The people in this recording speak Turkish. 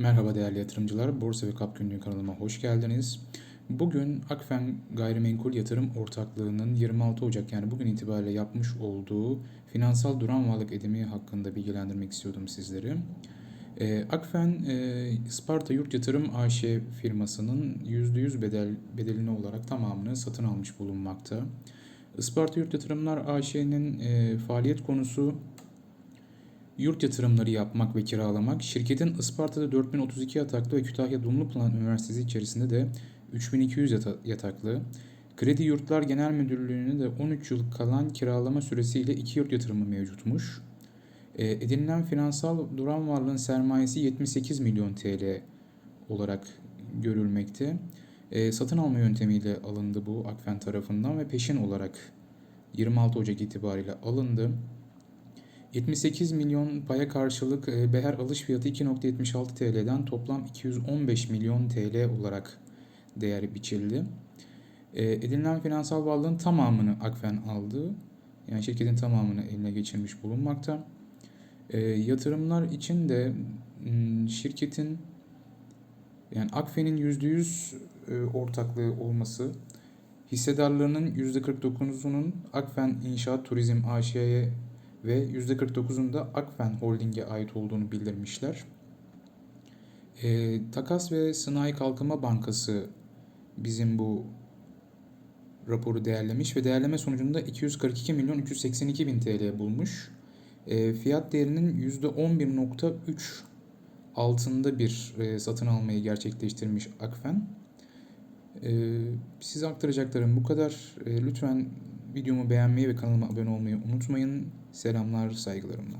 Merhaba değerli yatırımcılar, Borsa ve Kap Günlüğü kanalıma hoş geldiniz. Bugün Akfen Gayrimenkul Yatırım Ortaklığı'nın 26 Ocak yani bugün itibariyle yapmış olduğu finansal duran varlık edimi hakkında bilgilendirmek istiyordum sizleri. Ee, Akfen e, Isparta Yurt Yatırım AŞ firmasının %100 bedel, bedelini olarak tamamını satın almış bulunmakta. Isparta Yurt Yatırımlar AŞ'nin e, faaliyet konusu Yurt yatırımları yapmak ve kiralamak, şirketin Isparta'da 4032 yataklı ve Kütahya Dumlupınar Üniversitesi içerisinde de 3200 yata- yataklı, Kredi Yurtlar Genel Müdürlüğü'nün de 13 yıl kalan kiralama süresiyle iki yurt yatırımı mevcutmuş. E, edinilen finansal duran varlığın sermayesi 78 milyon TL olarak görülmekte. E, satın alma yöntemiyle alındı bu Akfen tarafından ve peşin olarak 26 Ocak itibariyle alındı. 78 milyon paya karşılık e, beher alış fiyatı 2.76 TL'den toplam 215 milyon TL olarak değer biçildi. E, Edinilen finansal varlığın tamamını Akfen aldı. Yani şirketin tamamını eline geçirmiş bulunmakta. E, yatırımlar için de şirketin yani Akfen'in %100 e, ortaklığı olması, hissedarlarının %49'unun Akfen İnşaat Turizm AŞ'ye ve %49'unda Akfen Holding'e ait olduğunu bildirmişler. E, Takas ve Sanayi Kalkınma Bankası bizim bu raporu değerlemiş ve değerleme sonucunda 242 milyon 382 bin TL bulmuş. E, fiyat değerinin %11.3 altında bir e, satın almayı gerçekleştirmiş Akfen. E, size aktaracaklarım bu kadar. E, lütfen videomu beğenmeyi ve kanalıma abone olmayı unutmayın. Selamlar, saygılarımla.